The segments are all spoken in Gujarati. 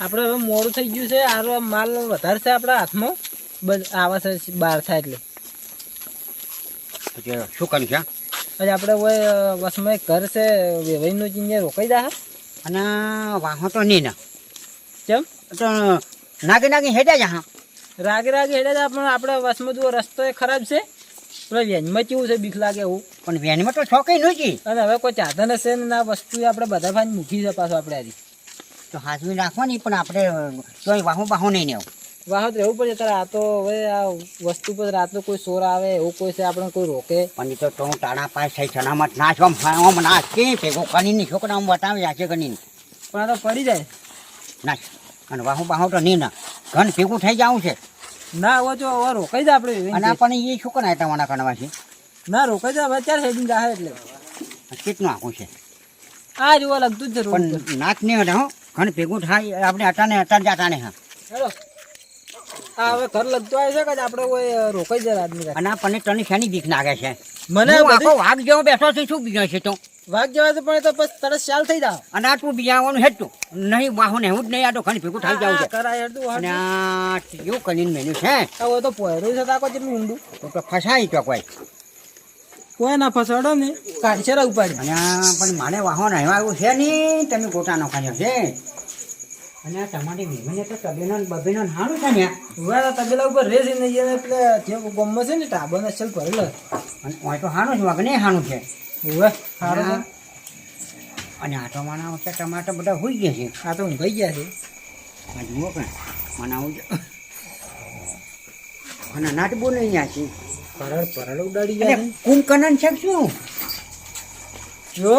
આપણે હવે મોડું થઈ ગયું છે. આરો માલ વધારે છે આપણા હાથમાં. બસ આવે છે બહાર થાય એટલે. પછી શું કર્યું છે? પછી આપણે હોય વસમાં ઘર છે વેવાઈનું ચીંજે રોકાઈ જા અને વાહો તો નહીં ના. કેમ? તો નાગી નાગી હેડ્યા જ હા. રાગે રાગે હેડે જા પણ આપણે વસમાં જુઓ રસ્તો એ ખરાબ છે. પણ વેનમાં કેવું છે બીક લાગે એવું. પણ વેનમાં તો છોકરી નહોતી અને હવે કોઈ ચાધન હશે ને ના વસ્તુ આપણે બધા ભાઈ મૂકી છે પાછું આપણે આજી તો હાથવી રાખવાની પણ આપણે તોય વાહો બાહો નહીં ને વાહત રહેવું પડે તારે આ તો હવે આ વસ્તુ પર રાતનો કોઈ સોર આવે એવું કોઈ છે આપણે કોઈ રોકે? પણ એ તો તો તાણા પાસ થઈ સનામત નાચ આમ આમ નાચ કે ભેગો કરીને છોકરા આમ બતાવે આશે કરીને પણ આ તો પડી જાય. નાચ અને વાહો બાહો તો નહીં ના. ઘન ભેગું થઈ જવું છે. ના હવે જો હવે રોકાઈ જાય આપણે અને આપણને એ છોકરા તમારા કણવા છે. ના રોકાઈ જાય હવે ચાર હેડિંગ જાય એટલે. કેટલું આખું છે. આ જોવા લાગતું જ છે પણ નાચ નહીં હો. ઘણ ભેગું થાય આપણે અટાને અટાણ જાટાને હા. આ હવે ઘર લગતો આવે છે કે આપણે કોઈ રોકાઈ જાય આદમી અને આપણને તને શેની બીક નાગે છે? મને આખો વાઘ જેવો બેઠો છું શું બીજો છે તો? વાઘ જેવા છે પણ તો બસ તરત ચાલ થઈ જાવ. અને આ તું બિયાવાનું હેઠું નહીં વાહો ને હું જ નહીં આ તો ઘણી ભેગું થઈ જાવ છે. અને આ કેવું કરીને મેન્યુ છે? તો પોયરું છે તાકો જેટલું ઊંડું. તો તો ફસાય તો કોઈ ના ફસાડો ને કાઢશે રા ઉપાડી. અને પણ મારે વાહો નહીં આવ્યું છે નહીં તમે ગોટા નખાયો છે. અને આ તમારી મહેમાને તો તબેલો બબેલો સારું છે ને. આ તબેલા ઉપર રે છે ને એટલે જે ગમમાં છે ને ટાબો ને ચલ ભરેલો. અને ઓય તો સારું છે નહીં હાનું છે. હવે સારું અને આટો માના વચ્ચે ટમાટર બધા હોઈ ગયા છે. આ તો ઊંઘાઈ ગયા છે. આ જુઓ કે મને આવું અને નાટ નહીં અહીંયા છે. પરળ પરળ ઉડાડી જાય કુંભકર્ણ છે કે શું? જો.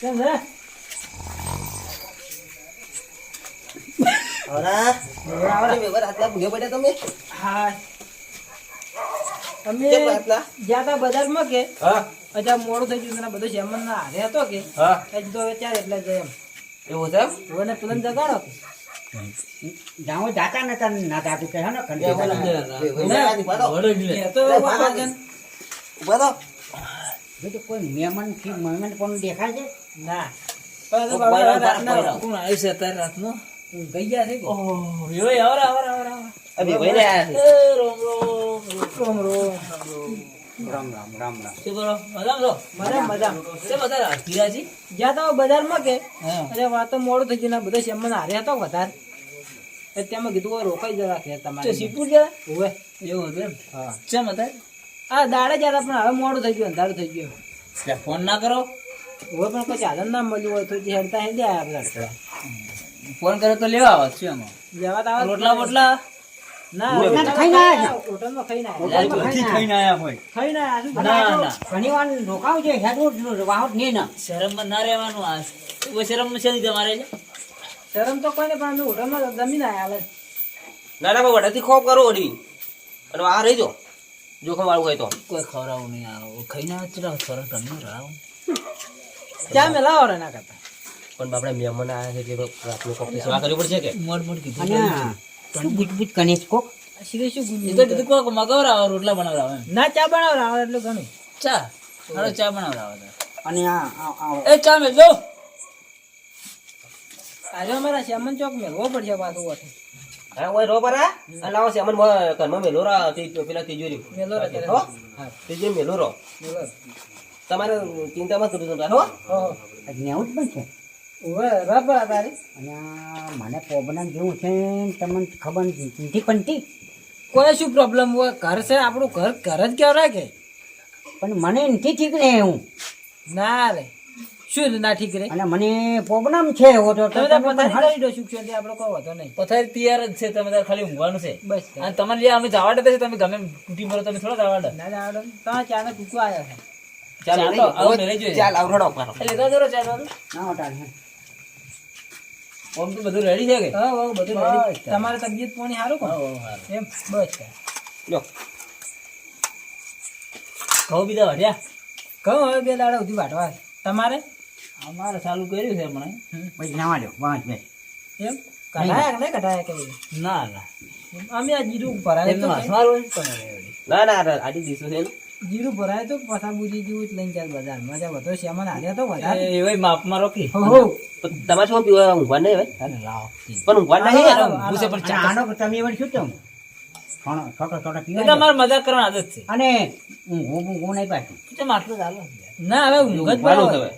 કેમ છે? હા. અમે આટલા? બજારમાં કે? હા. અચ્છા મોડું થઈ ગયું બધું જેમન ના હારે હતો કે? હા. તો એટલે જ એમ. એવું છે? પેલા જગાડો કે જાતા જાતા તને ના જાતું કે ને. છે ને. ઊભા. તો કોઈ મહેમાનથી મહેમાન પણ દેખાય છે? ના. કોણ આવ્યું છે અત્યારે રાતનો? ઊંઘાઈ ગયા છે ઓહ, આવર આવર આવર છે. રોમ. રોમ રોમ રોમ રામ. રામ રામ રામ શું કરો મજામાં છો? મજા મજા. કેમ અત્યારે હકીરાજી જ્યાં તો બજારમાં કે. અરે વાતો મોડું થઈ ગયું બધા બધો શેમન હારે હતો વધારે. તેમાં કીધું રોકાઈ જરા કે તમારે શીપુર ગયા ઓવે એવું હતું એમ? હા. ચમ હતા? આ દાડે જરા પણ હવે મોડું થઈ ગયું અંધારું થઈ ગયું. એટલે ફોન ના કરો. હવે પણ કોઈ સાધન ના મળ્યું હોય તો જે હેડતા હેડે આવ્યા બધા ફોન કરે તો લેવા આવો શું એમાં? જવા તો આવા. રોટલા બોટલા? ના રોટલા રોટલા ખાઈને આયા. હોટલમાં ખાઈને હોટલમાં આવ્યા ખાઈને ખાઈને આયા. હોય. ખાઈને આવ્યા શું? ના બનાવ્યું? ના. ઘણી વાર રોકાવ ના હેડવું વાહો નહીં ને. શરમમાં ના રહેવાનું આ. કોઈ શરમમાં છે નહીં તમારે? શરમ તો કોઈ ને પણ અમે હોટલમાં જમીને આવ્યા હાલ. જ. ના ના ભાઈ વડાથી ખોફ કરો ઓડી અને આ રહી જો જોખમ વાળું હોય તો. કોઈ ખવડાવું નહીં આવો ખાઈ ના ચલા ખોરાક તમને રાવ ચા મેલાવો રે ના કરતા. પણ આપણે મહેમાન આવ્યા છે એટલે રાતનો કોક સેવા કરવી પડશે કે? મોડ મોડ કીધું અને શું બુટ કરે છે કોક? શ્રી શું એ ગુંજી તો કીધું કોક મગાવરાવો રોટલા બનાવરાવો ના ચા બનાવો એટલું ઘણું. ચા? હાલો ચા બનાવરાવો. અને આ એ ચા મેં લો આજે અમારા શ્યામન ચોક મેળવો પડશે પાછું ઓઠે હા ઓય રો પરા. અને આવો છે અમન ઘરમાં મેલો રા તે પેલા તિજોરી. મેલો રે હો. હા. તિજોરી મેલો રો. તમારે ચિંતામાં કરું છું હો. હો. નેવું જ પણ છે ઓવે તારી. અને મને પ્રોબ્લેમ જેવું છે ને તમને ખબર નથી. પણ પંટી? કોઈ શું પ્રોબ્લેમ હોય? ઘર છે આપણું ઘર ઘર જ કહેવાય કે પણ મને નથી ઠીક ને હું ના રે. શું ના ઠીક રે અને મને પ્રોબ્લેમ છે એવો તો તમે તો પથારી કરી દો સુખ શાંતિ આપણે કોઈ વાંધો નહીં. પથારી તૈયાર જ છે તમે ખાલી ઊંઘવાનું છે. બસ. અને તમારે જે અમે જવા દે તમે ગમે તૂટી મરો તમે થોડા જવા ના ના આવડે. ચાને ટૂંકો આવ્યા છે. ચાલ આવો જાઓ. જોઈએ. ચાલ આવરડો પારો એટલે તો જરો ચા ના વટાણ આમ તો બધું રેડી છે કે? હા હા બધું બસ. તમારે તબિયત પાણી સારું. એમ? બસ લો ઘઉં બીજા વાઢ્યા? કહું હવે બે દાડા સુધી વાટવા તમારે? અમારે ચાલુ કર્યું છે હમણાં. પછી નાવા દો પાંચ બે એમ? કઢાયા કે નહીં કઢાયા કે ના ના. અમે આ જીરું ભરાય તો ને. ના ના ના આડી છે જીરું ભરાય તો પાછા બુજી જેવું જ લઈને ચાલ બજાર મજા બધો શ્યામન હાલ્યા તો વધારે. એ ભાઈ માપમાં રોકી. હો, હો. તમારે શું પીવા ઊંઘવા નહીં હવે? અરે લાવો. પણ ઊંઘવા નહીં યાર. ભૂસે પર અને આનો તમે એવડ શું તમ? અમારે મજાક કરવાની આદત છે. અને હું હું હું નહીં પાછું તો માટલો ચાલો ના હવે ઊંઘ જ ઊંઘવાનું પડે. હવે.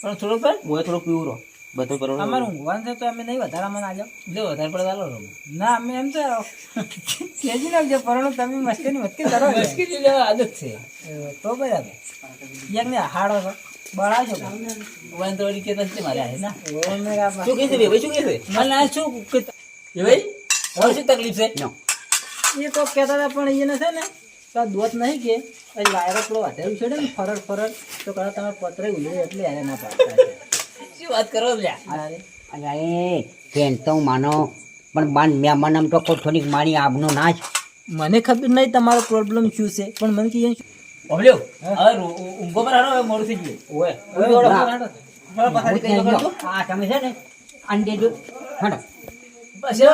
પણ થોડો પર હું થોડો પીવું રહો. બધું કરો અમારે ઊંઘવાનું છે તો અમે નહીં વધારામાં ના જાઓ. જો વધારે પડે ચાલો રહો ના અમે એમ તો કેજી નાખજો પરંતુ તમે મસ્તીની મસ્કી કરો લેવા આદત છે. એ તો બરાબર. એકને હાડો છો. બળાજો વાંધો વળી કહેતા છે મારે આ, ના? ઓ મેરા શું કહે છે ભાઈ શું કહે છે મને શું કે- એ ભાઈ હવે શું તકલીફ છે? એ તો કહેતા હતા પણ એને છે ને તો દોત નહીં કે. પછી વાયરો પેલો વાટેલું છે ને ફરર ફરર તો કદાચ તમારે પતરે ઉલરે એટલે એને ના પાડતા શું વાત કરો લ્યા અરે અરે એ તો માનો પણ બાન મેં મને આમ તો કોઠોની થોડીક મારી આબનો જ મને ખબર નહીં તમારો પ્રોબ્લેમ શું છે પણ મને કહીએ એને હવે ઊંઘો પર હારો મોડું થઈ ગયું ના. કઈ વખત તો. આ તમે છે ને અંડે જો હડો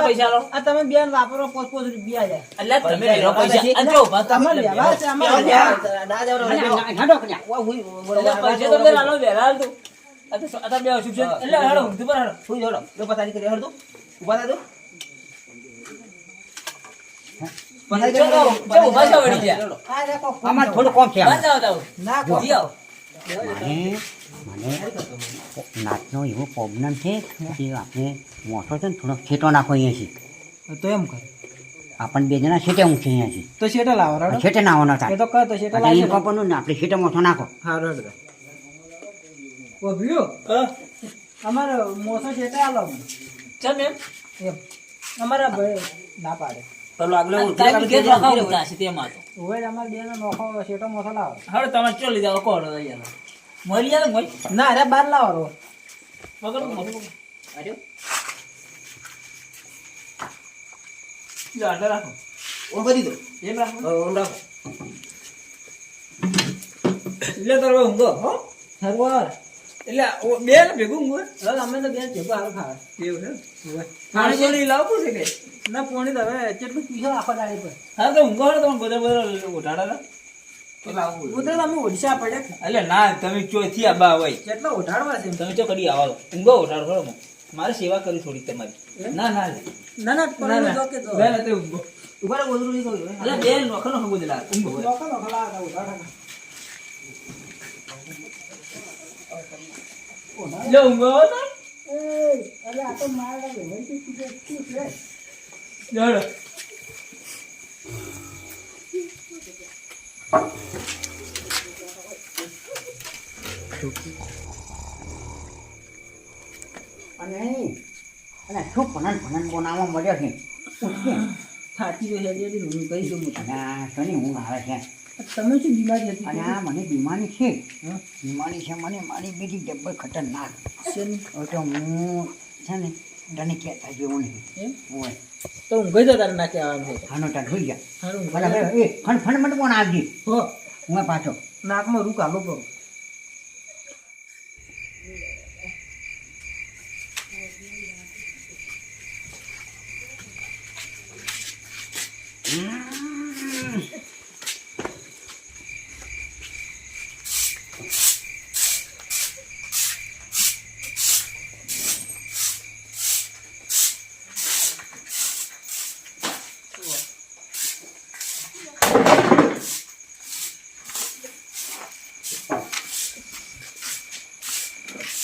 પૈસા લો. આ તમે બેન વાપરો પોત પોત રૂપિયા જાય. તમે પૈસા લેવા જો તમે લેવા છે અમારે ના જવાનું, ના કન્યા ઓય, હુઈ, બોલો, અલ્યા બોલો, પૈસા તો બે બોલો. લાલો બે લાલ તું. આ તો આ બે અશુભ છે એટલે પર પથારી કરી હાડો. થા. થોડું કોમ છે ના આવો. મને નાચનો એવો પ્રોબ્લેમ છે કે આપણે મોટો છે ને થોડો છેટો નાખો અહીંયાથી તો એમ કર. આપણને બે જણા છેટે ઊંઘશે અહીંયાથી તો શેટા લાવો છેટે ના આવવાનો એ થાય તો કર તો શેટા એટલે એ લાવજો પાપાનું ને આપણે છેટે મોટો નાખો. હા રડ ઓ ભીયો. અમારે મોસો શેટા આલો. ચમ એમ? એમ. અમારા ભાઈ ના પાડે. પેલો આગલો ઊંઘી તારી રાખો, ઘેર ઊંઘી રખાવ રાખો. ઊંઘતા હશે તેમાં તો. ઓવે અમારે બેનો નોખો શેટો મોસો લાવો. હવે તમે ચો કોણ યાર મળી જાય મોય ના અરે બાર લાવો પકડ મોટું આજો. રાખો. ઓમ ભરી દો. એમ રાખો. ઓમ રાખો. એટલે તારો ઊંઘો હો? સરવાર એટલે બે ને ભેગું ઊંઘો હવે અમે તો બે ભેગો હારો ખાવે. એવું છે? પાણી પાણી લાવવું છે કે? ના પોણી તો હવે કેટલું પીછો આખો ડાળી પર. હા તો ઊંઘો તમે બધા બધા ઉઠાડા મારે સેવા કરી થોડી તમારી. ના ના. ના ના બે નોખો નોખો ઊંઘો ઊંઘો હો તો એ અરે આ તો મારા ભાઈ શું છે શું છે જોડો અને અને શું ભણન ભણન બનાવવા મળ્યો છે. થાકી ગયો છે હું કહી દઉં અને શની ઊંઘ આવે છે? તમે શું બીમારી હતી? અને આ મને બીમારી છે? બીમારી છે મને મારી બીજી જબ્બર ખતરનાક. છે તો હું છે ને તને કહેતા જેવું નહીં? હોય તો ઊંઘી તો તારે નાખી કહેવાનું છે આનો તાર હોઈ ગયા. બરાબર. એ ફણ ફણ મને પણ આવજી. હો. હું પાછો. નાકમાં રૂક આલો કરો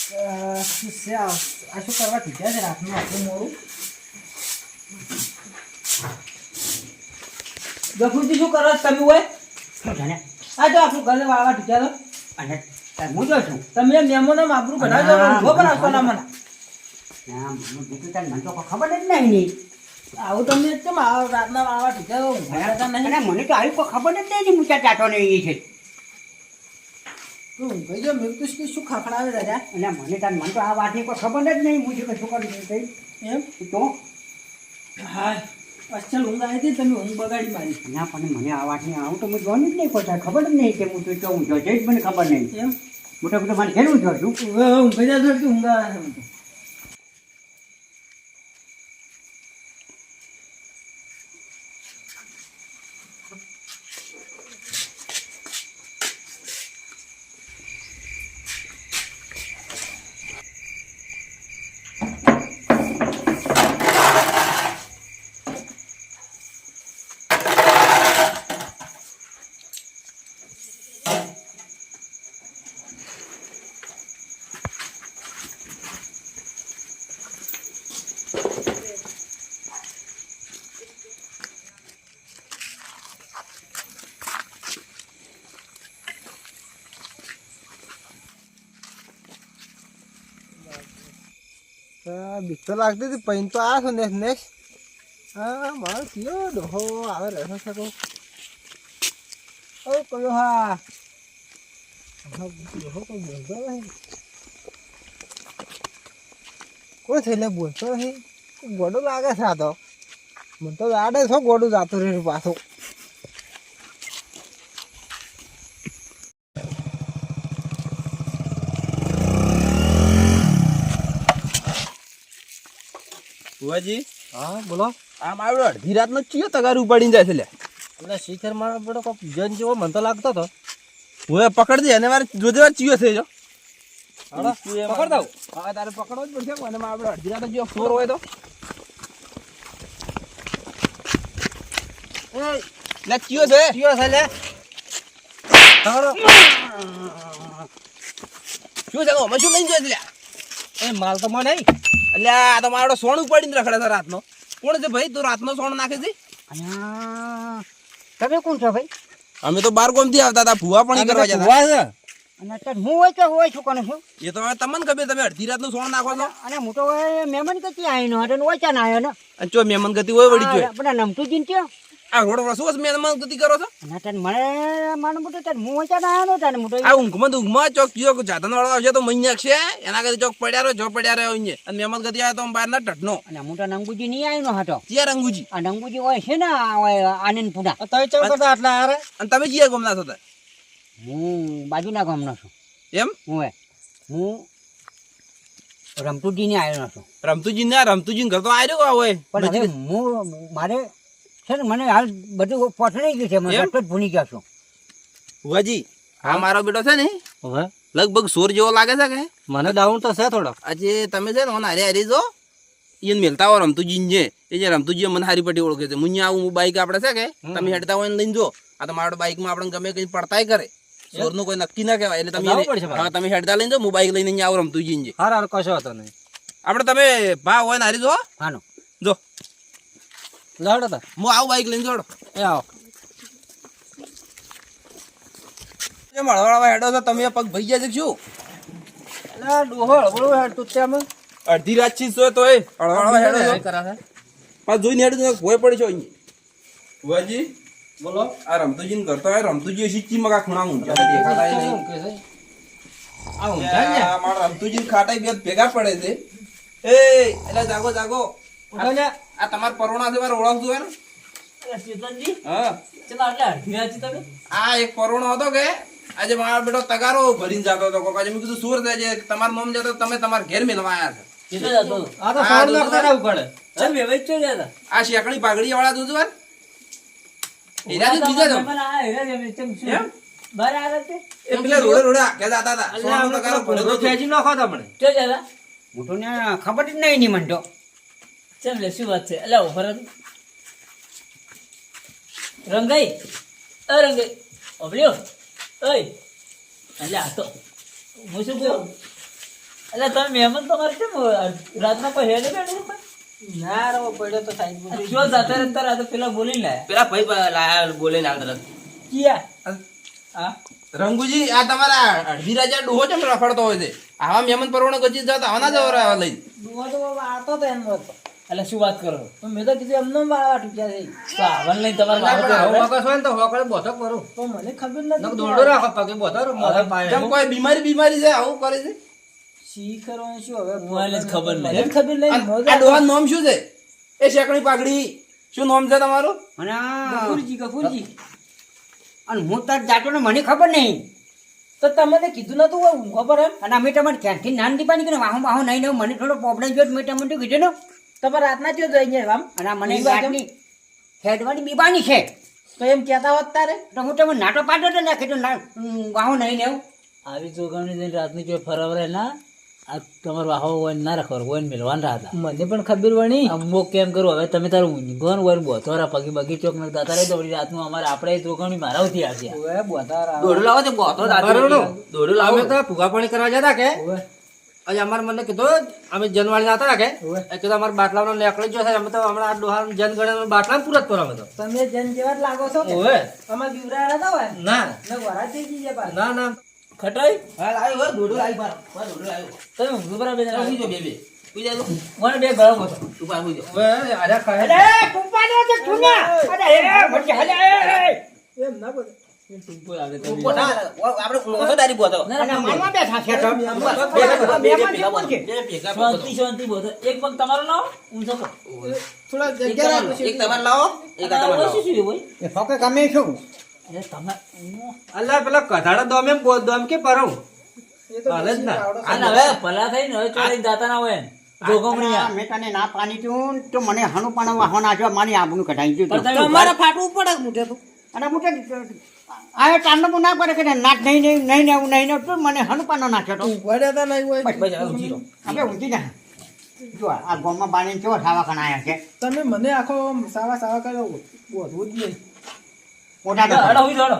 અ, શું છે આ શું કરવા કીધા છે રાતનું આટલું મોડું? ગફુરજી શું કરો તમે હોય આ જો આપણું ઘરે વાળવા ઠીકા તો અને હું જો છું? તમે મહેમાનો આબરું બનાવજો ઊભો પણ આવશો ના મને. ના મને કીધું તને મને તો ખબર જ નહીં ની આવું તમે કેમ રાતના વાળવા ઠીકા તો મને તો આવી કોઈ ખબર જ નહીં મૂચા ચાટો ને એ છે. તું ઊંઘી જો મેં કે શું ખખડાવે દાદા? અને મને તાર મને તો આ વાતની કોઈ ખબર જ નહીં. હું શું કશું કરું કઈ એમ? તો હા અચ્છા ઊંઘ આવી હતી તમે ઊંઘ બગાડી મારી. ના પણ મને આ વાતની આવું તો હું જોવાનું જ નહીં પડતા ખબર જ નહીં કે હું તો કેવું જો છે મને ખબર નહીં. એમ? મોટા મોટા જો છું. ઊંઘ આવે છે બીક તો લાગતી હતી, પૈન તો આ નેક્સ્ટ નેક્સ્ટ. હા, મારો કયો ડોહો આવે, રહેશે સકો. ઓ કયો હા. ડોહો કોઈ બોલતો નહીં. કોઈ થઈને બોલતો નહીં. ગોડું લાગે છે આ તો. મને તો આડે છો ગોડું જાતું રહ્યું પાછું. ભુવાજી હા બોલો. આમ આવ્યો અડધી રાતનો ચિયો તગાર ઉપાડીને જાય છે લે. એટલે શિખર મારો બેટો કોઈ જન જેવો મને તો લાગતો હતો. હું પકડ દે અને મારે જોજે વાર ચિયો થઈ જાવ પકડ દઉં. હા તારે પકડવો જ પડશે મને આપણે અડધી રાતે જો ફ્લોર હોય તો. લે ચિયો છે. કયો છે લે. તારો શું છે શું લઈને લે? એ માલ તો મને નહીં એટલે આ તો મારો સોણ ઉપાડીને રખડે છે રાતનો. કોણ છે ભાઈ? તું રાતનો સોણ નાખે છે? તમે કોણ છો ભાઈ? અમે તો બાર ગોમથી આવતા હતા ભૂવા પણ કરવા જતા ભૂવા છે. અને અત્યારે હું હોય કે હોય છું કોને છું એ તો તમને ખબર તમે અડધી રાતનું સોણ નાખો છો. અને મોટો તો મહેમાન કતી આવીનો એટલે ઓછા ના આવ્યો ને. અને ચો મહેમાન ગતિ હોય વળી જોઈએ આપણે નમતું જીન ત્યો આ રોડ વરસો મહેમાન ગતિ કરો છો? અને તને મને માનો મોટો તને હું ઓછા ના આવ્યો તને મોટો આ ઊંઘમાં તો ઊંઘમાં ચોક ચોક જાતન વાળો આવશે તો મૈયા છે. એના કરતા ચોક પડ્યા રહ્યો જો પડ્યા રહ્યો અહીંયા. અને મહેમાન ગતિ આવે તો બહાર ના ટટનો અને મોટો નંગુજી નહીં આવ્યો હતો. ચિયા રંગુજી? આ નંગુજી હોય છે ને આનંદ પુના. તમે ચમ કરતા આટલા હારે? અને તમે ચિયા ગમના છો હું બાજુના ગામનો છું. એમ? હું હે હું રમતુજી ને આવ્યો છું રમતુજી ને રમતુજી ઘર તો આવ્યો હોય. પણ હું મારે ને મને હાલ બધું પહોંચી ગયું છે મને એમ? જ ભૂલી ગયા છું. ભુવાજી આ મારો બેટો છે ને હવે? લગભગ સોર જેવો લાગે છે કે? મને ડાઉન તો છે થોડો. આજે તમે છે ને મને હારે હારી જો એને મેલતા હોય રમતુજી છે એ જે રમતુજી મને હારી પટ્ટી ઓળખે છે. મું આવું બાઈક આપણે છે કે તમે હેડતા હોય ને લઈને જો આ તો મારો બાઈકમાં આપણે ગમે કઈ પડતાય કરે. સોરનું કોઈ નક્કી ના કહેવાય એટલે તમે જવું એને- પડશે મારે. હા તમે હેડતા લઈને જો હું બાઈક લઈને અહીંયા આવું રમતુજી છે હાર હાર કશો હતો નહીં. આપણે તમે ભા હોય ને હારી જો હાનો. જો. લડો તો. હું આવું બાઈક લઈને જોડો. એ આવો. એ મળવાળા હેડો છો તમે પગ ભઈ ગયા છે શું? એટલે ડોહો હળબળો હેડ તું તેમ અડધી રાતથી તો એ. હળવાળા હેડો છો. કરા છે. પાછું જોઈને હેડો તો ભોય પડી છો અહીંયા. ભુવાજી બોલો. આ રમતુજી ઘર તો આ રમતુજી સિચ્ચી મગા ખૂણા ઊંચા દેખાતા નહીં. કે આ ઊંઝા ને? મારા રમતુજી ખાટાઈ બે ભેગા પડે છે. એ એટલે જાગો જાગો. ઉઠો ને. આ તમાર પરોણા જેવા ઓળખ જોવે ને? ચેતનજી હા. ચલા આટલા અડધી રાત તમે? આ એક પરોણો હતો કે આજે મારા બેટો તગારો ભરીને જતો હતો કોકા મેં કીધું સુર આજે તમાર નામ જતો તમે તમાર ઘેર મેલવા આવ્યા છે આ શેકડી પાઘડી વાળા ખબર જ નહીં મનતો ચમ લે શું વાત છે? અલા ઉભર રંગાઈ? અ રંગાઈ. ઓબલ્યો ઓય. અલ્યા આ તો હું શું કહું? અલ્યા તમે મહેમાન તો મારે કેમ રાતના કોઈ હેડે બેઠું ના રો પડ્યો તો સાહેબ જો જાતા પેલા બોલી લાયા પેલા ભાઈ પા- લાયા બોલીને હાલ તરત. કિયા? હા. રંગુજી આ તમારા અડધી રાજા ડોહો ચમ રખડતો હોય છે? આવા મહેમાન પરવણો ગજી જતા આવા ના જવરા લઈ. ડોહો તો આવતો તો એમ હતો અલ્યા શું વાત કરો? તો મેં તો કીધું એમને વાળા ટૂંક્યા છે સાવન લઈને તમારે આવું હોય ને તો હોકળે બોધો કરો. તો મને ખબર નથી દોડો રાખો પગે બોધો જેમ કોઈ બીમારી બીમારી છે આવું કરે છે? શી કરવાનું શું હવે? મોબાઈલ ખબર નહીં. ખબર નહીં આ ડોહા નામ શું છે? એ શેકણી પાઘડી. શું નામ છે તમારું? અને આ- ગફુરજી ગફુરજી. અને હું તાર જાતો ને મને ખબર નહીં. તો તમને કીધું નતું હોય ખબર પર એમ? અને અમે તમારે ક્યાંથી નાન દીપાની કે વાહો વાહો નહીં નહીં મને થોડો પ્રોબ્લેમ જોયો મેં તમને કીધું ને. તમે રાતના જો જઈને આમ અને આ મને વાતની વાત બીબાની છે. તો એમ કહેતા હોત તારે? તો હું તમે નાટો પાડો તો ના વાહો નહીં લેવું આવી. ચોગવણી જઈને રાતની જો ફરવરે ના આ તમારો વાહો હોય ના રાખો હોય મેળવાન રાતા મને પણ ખબર વણી. અમુક કેમ કરું? હવે તમે તારું ઊંઘોન હોય ને બોથોરા પગી બગી ચોક ને દાતા રહી તો રાતનું અમારે આપણે ચોગવણી મારાવથી આવશે ઓવે બોધાર આવે. દોડું લાવો તો બોતો બરોબર. દોડું લાવો. તો ફુગા પાણી કરવા જતા કે. આજે અમારે મને કીધું અમે જનવાળી હતા ને કે કીધું અમારે બાટલાનો લેકડી જો થાય અમે તો હમણાં આ ડોહા જનગણના બાટલા પૂરા જ કરો અમે તો. તમે જન જેવા જ લાગો છો કે? ઓવે અમાર બીવરાયા નતા હોય? ના. ને વરા થઈ જઈએ પાછા. ના ના. ખટાઈ? હા લાવ્યો હોય દોડું લાવી બાર બાર દોડો લાવ્યો. તમે ઊંઘું બરાબર ચાલ, સુઈ જો બે બે. સુઈ જા મને બે ગરમ હતો. તું પાછું સુઈ જા. હવે આર્યા ખાય. અરે કુંપાનો છે ઠુન્યા અરે એ મટી હાલે એ. એમ ના બોલે. ના. ના, ના, ના અલ્લા પેલા કધાડા દોમે દોમ કે પરમ ના. ને હવે ભલા થઈને હવે ચોરીને જાતા ના હોય મેં તને ના પાણી તું તો મને હણું પણ વાહન આજો માની આબનું કઢાઈ ગયું તમારે ફાટવું પડે મોટે અને મુટે આ તારનો પણ ના પડે કે નાચ નહીં નહીં નહીં ને નહીં નહીં તો મને હણું પાનો નાખ્યો તો. ઊભા તા નહીં હોય. બસ, બસ ઊંચી રહો. આપણે ઊંચી ના જો આ ગોમમાં પાણી કેવો સાવા ખાના આવ્યા છે? તમે મને આખો સાવા સાવા કર્યો બોધવું જ નહીં. મોટા હેડો, હડો.